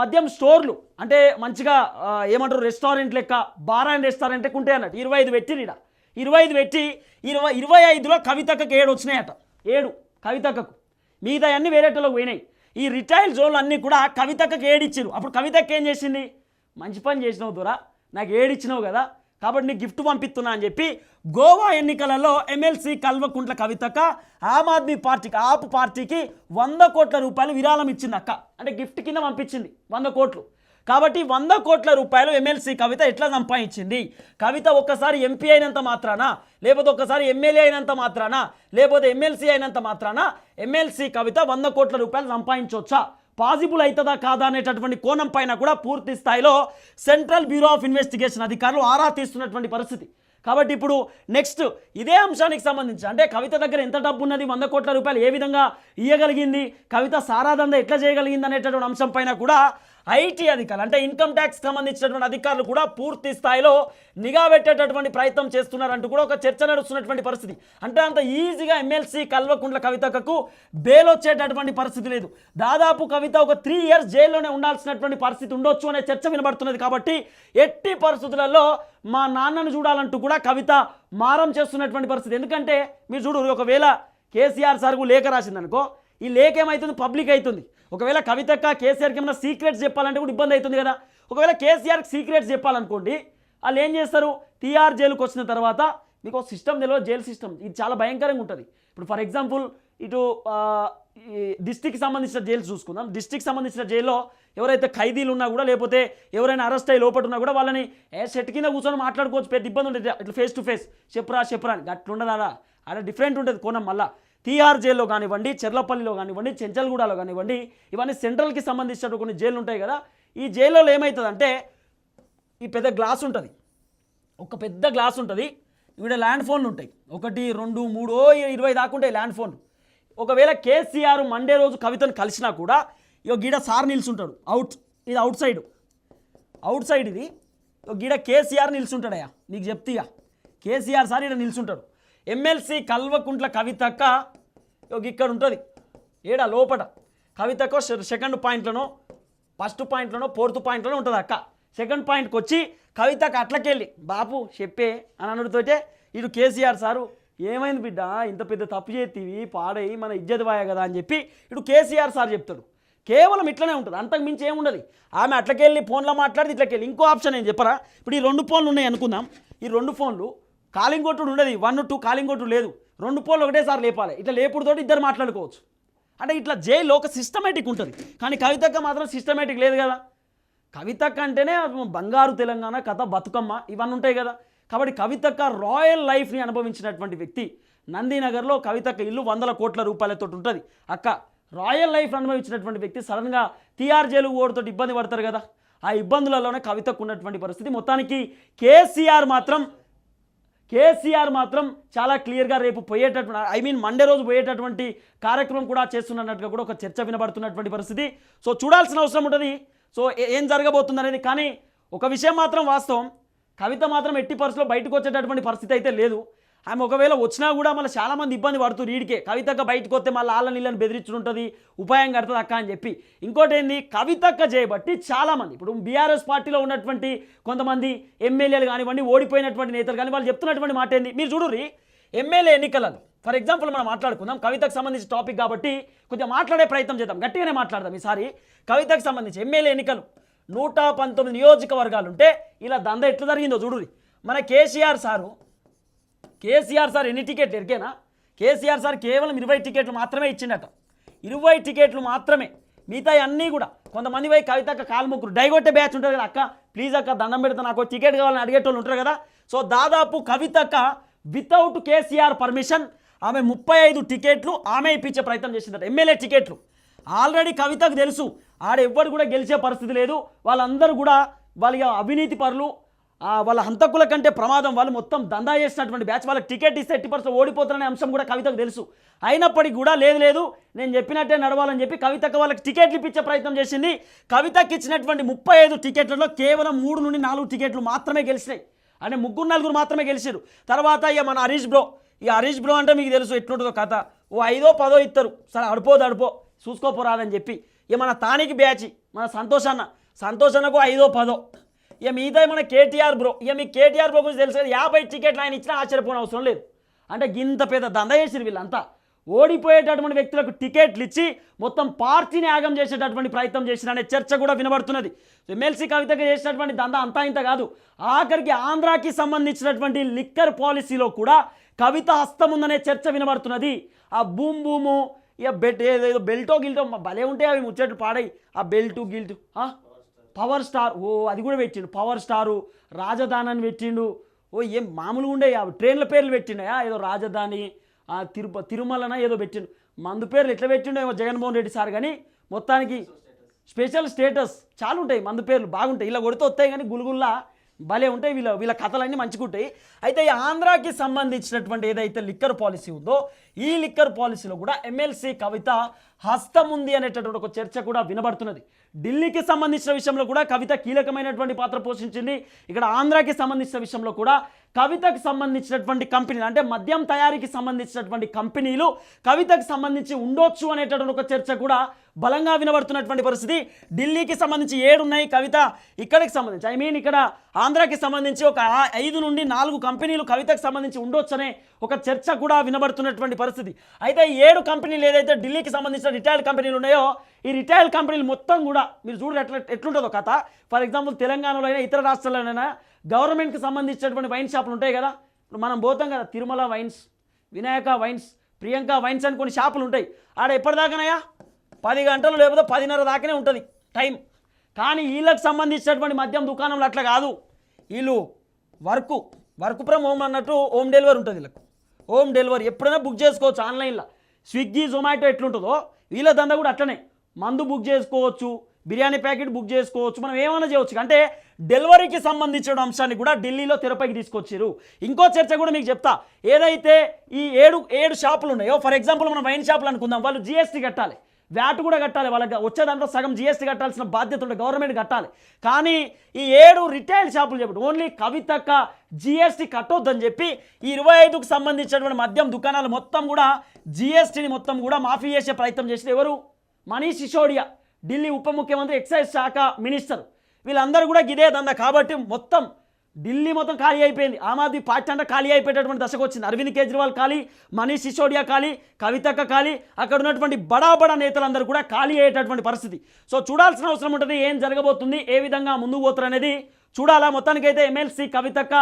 Speaker 1: మద్యం స్టోర్లు. అంటే మంచిగా ఏమంటారు రెస్టారెంట్ లెక్క బార్ అండ్ రెస్టారెంట్ లెక్క ఉంటాయి అన్నట్టు. ఇరవై ఐదు పెట్టిరు ఈడ. ఇరవై ఐదు పెట్టి ఇరవై ఇరవై ఐదులో కవితకకు ఏడు వచ్చినాయట. ఏడు కవితక్కకు. మిగతా అన్ని వేరేటలోకి పోయినాయి. ఈ రిటైల్ జోన్లు అన్నీ కూడా కవితక్కకు ఏడిచ్చారు అప్పుడు కవితకు ఏం చేసింది? మంచి పని చేసినావు దూరా. నాకు ఏడిచ్చినావు కదా. కాబట్టి నీకు గిఫ్ట్ పంపిస్తున్నా అని చెప్పి గోవా ఎన్నికలలో ఎమ్మెల్సీ కల్వకుంట్ల కవితక్క ఆమ్ ఆద్మీ పార్టీకి ఆప్ పార్టీకి వంద కోట్ల రూపాయలు విరాళం ఇచ్చింది అక్క. అంటే గిఫ్ట్ కింద పంపించింది వంద కోట్లు. కాబట్టి వంద కోట్ల రూపాయలు ఎమ్మెల్సీ కవిత ఎట్లా సంపాదించింది? కవిత ఒక్కసారి ఎంపీ అయినంత మాత్రానా? లేకపోతే ఒక్కసారి ఎమ్మెల్యే అయినంత మాత్రానా? లేకపోతే ఎమ్మెల్సీ అయినంత మాత్రానా? ఎమ్మెల్సీ కవిత వంద కోట్ల రూపాయలు సంపాదించవచ్చా పాసిబుల్ అవుతుందా కాదా అనేటటువంటి కోణం పైన కూడా పూర్తి స్థాయిలో సెంట్రల్ బ్యూరో ఆఫ్ ఇన్వెస్టిగేషన్ అధికారులు ఆరా తీస్తున్నటువంటి పరిస్థితి. కాబట్టి ఇప్పుడు నెక్స్ట్ ఇదే అంశానికి సంబంధించి అంటే కవిత దగ్గర ఎంత డబ్బు ఉన్నది వంద కోట్ల రూపాయలు ఏ విధంగా ఇవ్వగలిగింది కవిత సారాదంద ఎట్లా చేయగలిగింది అనేటటువంటి అంశం పైన కూడా ఐటీ అధికారులు అంటే ఇన్కమ్ ట్యాక్స్ సంబంధించినటువంటి అధికారులు కూడా పూర్తి స్థాయిలో నిఘా పెట్టేటటువంటి ప్రయత్నం చేస్తున్నారంటూ కూడా ఒక చర్చ నడుస్తున్నటువంటి పరిస్థితి. అంటే అంత ఈజీగా ఎమ్మెల్సీ కల్వకుంట్ల కవితకు బెయిల్ వచ్చేటటువంటి పరిస్థితి లేదు. దాదాపు కవిత ఒక త్రీ ఇయర్స్ జైల్లోనే ఉండాల్సినటువంటి పరిస్థితి ఉండొచ్చు అనే చర్చ వినబడుతున్నది కాబట్టి ఎట్టి పరిస్థితులలో మా నాన్నను చూడాలంటూ కూడా కవిత మారం చేస్తున్నటువంటి పరిస్థితి. ఎందుకంటే మీరు చూడు ఒకవేళ కేసీఆర్ సార్కు లేఖ రాసిందనుకో ఈ లేఖ ఏమవుతుంది పబ్లిక్ అవుతుంది. ఒకవేళ కవితక్క కేసీఆర్కి ఏమైనా సీక్రెట్స్ చెప్పాలంటే కూడా ఇబ్బంది అవుతుంది కదా. ఒకవేళ కేసీఆర్కి సీక్రెట్స్ చెప్పాలనుకోండి వాళ్ళు ఏం చేస్తారు? టీఆర్ జైలుకి వచ్చిన తర్వాత మీకు ఒక సిస్టమ్ తెలియదు జైలు సిస్టమ్ ఇది చాలా భయంకరంగా ఉంటుంది. ఇప్పుడు ఫర్ ఎగ్జాంపుల్ ఇటు డిస్టిక్కి సంబంధించిన జైలు చూసుకుందాం. డిస్టిక్ సంబంధించిన జైల్లో ఎవరైతే ఖైదీలు ఉన్నా కూడా లేకపోతే ఎవరైనా అరెస్ట్ అయ్యి లోపల ఉన్నా కూడా వాళ్ళని ఏ సెట్ కింద కూర్చొని మాట్లాడుకోవచ్చు. పెద్ద ఇబ్బంది ఉంటుంది ఇట్లా ఫేస్ టు ఫేస్ చెప్పురా చెప్పురా అని. అట్లా ఉండదు అలా డిఫరెంట్ ఉంటుంది కోణం మళ్ళీ. తీహార్ కానివ్వండి చెర్లపల్లిలో కానివ్వండి చెంచల్గూడలో కానివ్వండి ఇవన్నీ సెంట్రల్కి సంబంధించిన కొన్ని జైలు ఉంటాయి కదా ఈ జైల్లో ఏమవుతుందంటే ఈ పెద్ద గ్లాస్ ఉంటుంది. ఒక పెద్ద గ్లాస్ ఉంటుంది. ఇక్కడ ల్యాండ్ ఫోన్లు ఉంటాయి. ఒకటి రెండు మూడు ఇరవై దాకా ఉంటాయి ల్యాండ్ ఫోన్ ఒకవేళ కేసీఆర్ మండే రోజు కవితను కలిసినా కూడా ఇక గీడ సార్ నిల్చుంటాడు అవుట్ ఇది అవుట్ సైడ్. అవుట్ సైడ్ ఇది. ఇగో గీడ కేసీఆర్ నిల్చుంటాడయ్యా నీకు చెప్తీగా కేసీఆర్ సార్ ఇక్కడ నిల్చుంటాడు ఎమ్మెల్సీ కల్వకుంట్ల కవితక్క ఇక్కడ ఉంటుంది ఏడా లోపట? కవితకు సె- సెకండ్ పాయింట్లోనో ఫస్ట్ పాయింట్లోనో ఫోర్త్ పాయింట్లోనో ఉంటుంది అక్క. సెకండ్ పాయింట్కి వచ్చి కవితకు అట్లకెళ్ళి బాపు చెప్పే అని అనుడితోటే ఇటు కేసీఆర్ సారు ఏమైంది బిడ్డ? ఇంత పెద్ద తప్పు చేతివి పాడై మన ఇజ్జత్ వాయ కదా అని చెప్పి ఇటు కేసీఆర్ సార్ చెప్తాడు. కేవలం ఇట్లనే ఉంటుంది అంతకు మించి ఏముండదు ఆమె అట్లకెళ్ళి ఫోన్లో మాట్లాడితే ఇట్లకెళ్ళి. ఇంకో ఆప్షన్ ఏం చెప్పరా? ఇప్పుడు ఈ రెండు ఫోన్లు ఉన్నాయి అనుకుందాం. ఈ రెండు ఫోన్లు కాలింగ్ కొట్టుడు ఉండదు. వన్ టూ కాలింగ్ కొట్టుడు లేదు. రెండు ఫోన్లు ఒకటేసారి లేపాలి. ఇట్లా లేపుడుతోటి ఇద్దరు మాట్లాడుకోవచ్చు. అంటే ఇట్లా జైల్లో ఒక సిస్టమేటిక్ ఉంటుంది. కానీ కవితక్క మాత్రం సిస్టమేటిక్ లేదు కదా. కవితక్క అంటేనే బంగారు తెలంగాణ కథ బతుకమ్మ ఇవన్నీ ఉంటాయి కదా. కాబట్టి కవితక్క రాయల్ లైఫ్ని అనుభవించినటువంటి వ్యక్తి నందినగర్లో కవితక్క ఇల్లు వందల కోట్ల రూపాయలతో ఉంటుంది. అక్క రాయల్ లైఫ్ అనుభవించినటువంటి వ్యక్తి సడన్గా టీఆర్ జైలు ఓడితో ఇబ్బంది పడతారు కదా. ఆ ఇబ్బందులలోనే కవితకు ఉన్నటువంటి పరిస్థితి. మొత్తానికి కేసీఆర్ మాత్రం కేసీఆర్ మాత్రం చాలా క్లియర్గా రేపు పోయేటటువంటి ఐ మీన్ మండే రోజు పోయేటటువంటి కార్యక్రమం కూడా చేస్తున్నట్టుగా కూడా ఒక చర్చ వినబడుతున్నటువంటి పరిస్థితి. సో చూడాల్సిన అవసరం ఉంటుంది. సో ఏం జరగబోతుంది అనేది కానీ ఒక విషయం మాత్రం వాస్తవం. కవిత మాత్రం ఎట్టి పరిస్థితిలో బయటకు వచ్చేటటువంటి పరిస్థితి అయితే లేదు. ఆమె ఒకవేళ వచ్చినా కూడా మళ్ళీ చాలామంది ఇబ్బంది పడుతుంది వీడికే కవితక్క బయటకు వస్తే మళ్ళీ ఆళ్ళ నీళ్ళని బెదిరించుంటుంది ఉపాయం కడుతుంది అక్క అని చెప్పి. ఇంకోటి ఏంది? కవితక్క చేయబట్టి చాలామంది ఇప్పుడు బీఆర్ఎస్ పార్టీలో ఉన్నటువంటి కొంతమంది ఎమ్మెల్యేలు కానివ్వండి ఓడిపోయినటువంటి నేతలు కానీ వాళ్ళు చెప్తున్నటువంటి మాట ఏంది? మీరు చూడుర్రి ఎమ్మెల్యే ఎన్నికలలో ఫర్ ఎగ్జాంపుల్ మనం మాట్లాడుకుందాం కవితకు సంబంధించి టాపిక్ కాబట్టి కొంచెం మాట్లాడే ప్రయత్నం చేద్దాం గట్టిగానే మాట్లాడదాం ఈసారి. కవితకు సంబంధించి ఎమ్మెల్యే ఎన్నికలు నూట పంతొమ్మిది నియోజకవర్గాలు ఉంటే ఇలా దంద ఎట్లా జరిగిందో చూడుర్రి. మన కేసీఆర్ సారు కేసీఆర్ సార్ ఎన్ని టికెట్లు ఎరికేనా? కేసీఆర్ సార్ కేవలం ఇరవై టికెట్లు మాత్రమే ఇచ్చిండట. ఇరవై టికెట్లు మాత్రమే. మిగతా అన్నీ కూడా కొంతమంది పోయి కవితక్క కాలుముక్కురు డైగొట్టే బ్యాచ్ ఉంటుంది కదా అక్క ప్లీజ్ అక్క దండం పెడితే నాకు టికెట్ కావాలని అడిగేటోళ్ళు ఉంటారు కదా. సో దాదాపు కవితక్క వితౌట్ కేసీఆర్ పర్మిషన్ ఆమె ముప్పై ఐదు టికెట్లు ఆమె ఇప్పించే ప్రయత్నం చేసిందట ఎమ్మెల్యే టికెట్లు. ఆల్రెడీ కవితకు తెలుసు ఆడ ఎవ్వరు కూడా గెలిచే పరిస్థితి లేదు. వాళ్ళందరూ కూడా వాళ్ళ అవినీతి పరులు వాళ్ళ హంతకుల కంటే ప్రమాదం వాళ్ళు మొత్తం దందా చేసినటువంటి బ్యాచ్ వాళ్ళకి టికెట్ ఇస్తే ఎట్టి పర్సెంట్ ఓడిపోతారనే అంశం కూడా కవితకు తెలుసు. అయినప్పటికీ కూడా లేదు లేదు నేను చెప్పినట్టే నడవాలని చెప్పి కవితకు వాళ్ళకి టికెట్లు ఇప్పించే ప్రయత్నం చేసింది. కవితకి ఇచ్చినటువంటి ముప్పై ఐదు టికెట్లలో కేవలం మూడు నుండి నాలుగు టికెట్లు మాత్రమే గెలిచినాయి. అంటే ముగ్గురు నలుగురు మాత్రమే గెలిచారు తర్వాత ఇక మన హరీష్ బ్రో ఈ హరీష్ బ్రో అంటే మీకు తెలుసు ఎట్లుంటుందో కథ. ఓ ఐదో పదో ఇస్తారు సరే అడిపో చూసుకోపోరాదని చెప్పి. ఇక మన తానికి బ్యాచి మన సంతోష్ అన్న సంతోష్ అన్నకు ఐదో పదో. ఇక మిగతా మన కేటీఆర్ బ్రో ఇక మీ కేటీఆర్ బ్రో గురించి తెలుసు కదా యాభై టికెట్లు ఆయన ఇచ్చినా ఆశ్చర్యపోయిన అవసరం లేదు. అంటే గింత పెద్ద దంద చేసిరు వీళ్ళంతా. ఓడిపోయేటటువంటి వ్యక్తులకు టికెట్లు ఇచ్చి మొత్తం పార్టీని యాగం చేసేటటువంటి ప్రయత్నం చేసిన అనే చర్చ కూడా వినబడుతున్నది. ఎమ్మెల్సీ కవితగా చేసినటువంటి దంద అంతా ఇంత కాదు. ఆఖరికి ఆంధ్రాకి సంబంధించినటువంటి లిక్కర్ పాలసీలో కూడా కవిత హస్తం ఉందనే చర్చ వినబడుతున్నది. ఆ బూమ్ బూము ఇక బెట్ ఏదో బెల్టో గిల్టో భలే ఉంటాయి అవి ముచ్చట్లు పాడాయి ఆ బెల్టు గిల్టు పవర్ స్టార్ ఓ అది కూడా పెట్టిండు. పవర్ స్టారు రాజధాని అని పెట్టిండు. ఓ ఏం మామూలుగా ఉండే ట్రైన్ల పేర్లు పెట్టిండయా ఏదో రాజధాని తిరుప తిరుమలన ఏదో పెట్టిండు. మందు పేర్లు ఎట్లా పెట్టిండో ఏమో జగన్మోహన్ రెడ్డి సార్ కానీ మొత్తానికి స్పెషల్ స్టేటస్ చాలా ఉంటాయి మందు పేర్లు బాగుంటాయి. ఇలా కొడితే వస్తాయి కానీ గులుగుల్లా భలే ఉంటాయి. వీళ్ళ వీళ్ళ కథలన్నీ మంచిగా ఉంటాయి. అయితే ఈ ఆంధ్రాకి సంబంధించినటువంటి ఏదైతే లిక్కర్ పాలసీ ఉందో ఈ లిక్కర్ పాలసీలో కూడా ఎమ్మెల్సీ కవిత హస్తం ఉంది అనేటటువంటి ఒక చర్చ కూడా వినబడుతున్నది. ఢిల్లీకి సంబంధించిన విషయంలో కూడా కవిత కీలకమైనటువంటి పాత్ర పోషించింది. ఇక్కడ ఆంధ్రాకి సంబంధించిన విషయంలో కూడా కవితకు సంబంధించినటువంటి కంపెనీలు అంటే మద్యం తయారీకి సంబంధించినటువంటి కంపెనీలు కవితకు సంబంధించి ఉండొచ్చు అనేటటువంటి ఒక చర్చ కూడా బలంగా వినబడుతున్నటువంటి పరిస్థితి. ఢిల్లీకి సంబంధించి ఏడు ఉన్నాయి కవిత ఇక్కడికి సంబంధించి ఐ మీన్ ఇక్కడ ఆంధ్రాకి సంబంధించి ఒక ఐదు నుండి నాలుగు కంపెనీలు కవితకు సంబంధించి ఉండొచ్చనే ఒక చర్చ కూడా వినబడుతున్నటువంటి పరిస్థితి. అయితే ఈ ఏడు కంపెనీలు ఏదైతే ఢిల్లీకి సంబంధించిన రిటైర్డ్ కంపెనీలు ఉన్నాయో ఈ రిటైర్డ్ కంపెనీలు మొత్తం కూడా మీరు చూడరు ఎట్లా ఎట్లుంటుందో కథ. ఫర్ ఎగ్జాంపుల్ తెలంగాణలో అయినా ఇతర రాష్ట్రాల్లోనైనా గవర్నమెంట్కి సంబంధించినటువంటి వైన్ షాపులు ఉంటాయి కదా. ఇప్పుడు మనం పోతాం కదా Tirumala wines Vinayaka wines Priyanka wines అని కొన్ని షాపులు ఉంటాయి. ఆడ ఎప్పటిదాకానయ్యా? పది గంటలు లేకపోతే పదిన్నర దాకానే ఉంటుంది టైం. కానీ వీళ్ళకి సంబంధించినటువంటి మద్యం దుకాణంలో అట్లా కాదు. వీళ్ళు వర్క్ వర్క్ ఫ్రమ్ హోమ్ అన్నట్టు హోమ్ డెలివరీ ఉంటుంది వీళ్ళకు. హోమ్ డెలివరీ ఎప్పుడైనా బుక్ చేసుకోవచ్చు ఆన్లైన్లో. స్విగ్గీ జొమాటో ఎట్లుంటుందో వీళ్ళ దందా కూడా అట్లనే. మందు బుక్ చేసుకోవచ్చు బిర్యానీ ప్యాకెట్ బుక్ చేసుకోవచ్చు. మనం ఏమైనా చేయవచ్చు అంటే డెలివరీకి సంబంధించిన అంశాన్ని కూడా ఢిల్లీలో తెరపైకి తీసుకొచ్చారు ఇంకో చర్చ కూడా మీకు చెప్తా. ఏదైతే ఈ ఏడు ఏడు షాపులు ఉన్నాయో ఫర్ ఎగ్జాంపుల్ మనం వైన్ షాపులు అనుకుందాం. వాళ్ళు జిఎస్టీ కట్టాలి. వ్యాట్ కూడా కట్టాలి. వాళ్ళకి వచ్చే దాంట్లో సగం జిఎస్టీ కట్టాల్సిన బాధ్యత ఉంటుంది గవర్నమెంట్ కట్టాలి. కానీ ఈ ఏడు రిటైల్ షాపులు చెప్పండి. ఓన్లీ కవితక్క జిఎస్టీ కట్టొద్దని చెప్పి ఈ ఇరవై ఐదుకు సంబంధించినటువంటి మద్యం దుకాణాలు మొత్తం కూడా జిఎస్టీని మొత్తం కూడా మాఫీ చేసే ప్రయత్నం చేసింది ఎవరు? మనీష్ సిసోడియా. ఢిల్లీ ఉప ముఖ్యమంత్రి ఎక్సైజ్ శాఖ మినిస్టర్. వీళ్ళందరూ కూడా గిదే దంద కాబట్టి మొత్తం ఢిల్లీ మొత్తం ఖాళీ అయిపోయింది. ఆమ్ ఆద్మీ పార్టీ అంటే ఖాళీ అయిపోయేటటువంటి దశకు వచ్చింది. అరవింద్ కేజ్రీవాల్ ఖాళీ మనీష్ సిసోడియా ఖాళీ కవితక్క ఖాళీ అక్కడ ఉన్నటువంటి బడా బడా నేతలందరూ కూడా ఖాళీ అయ్యేటటువంటి పరిస్థితి. సో చూడాల్సిన అవసరం ఉంటుంది ఏం జరగబోతుంది ఏ విధంగా ముందుకు పోతారు అనేది చూడాలా? మొత్తానికైతే ఎమ్మెల్సీ కవితక్క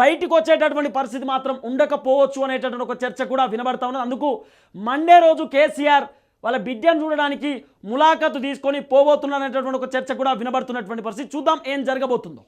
Speaker 1: బయటికి వచ్చేటటువంటి పరిస్థితి మాత్రం ఉండకపోవచ్చు అనేటటువంటి ఒక చర్చ కూడా వినబడతా ఉన్నది. అందుకు మండే రోజు కేసీఆర్ వాళ్ళ బిడ్డను చూడడానికి ములాఖతు తీసుకొని పోబోతున్నారనేటటువంటి ఒక చర్చ కూడా వినబడుతున్నటువంటి పరిస్థితి. చూద్దాం ఏం జరగబోతుందో.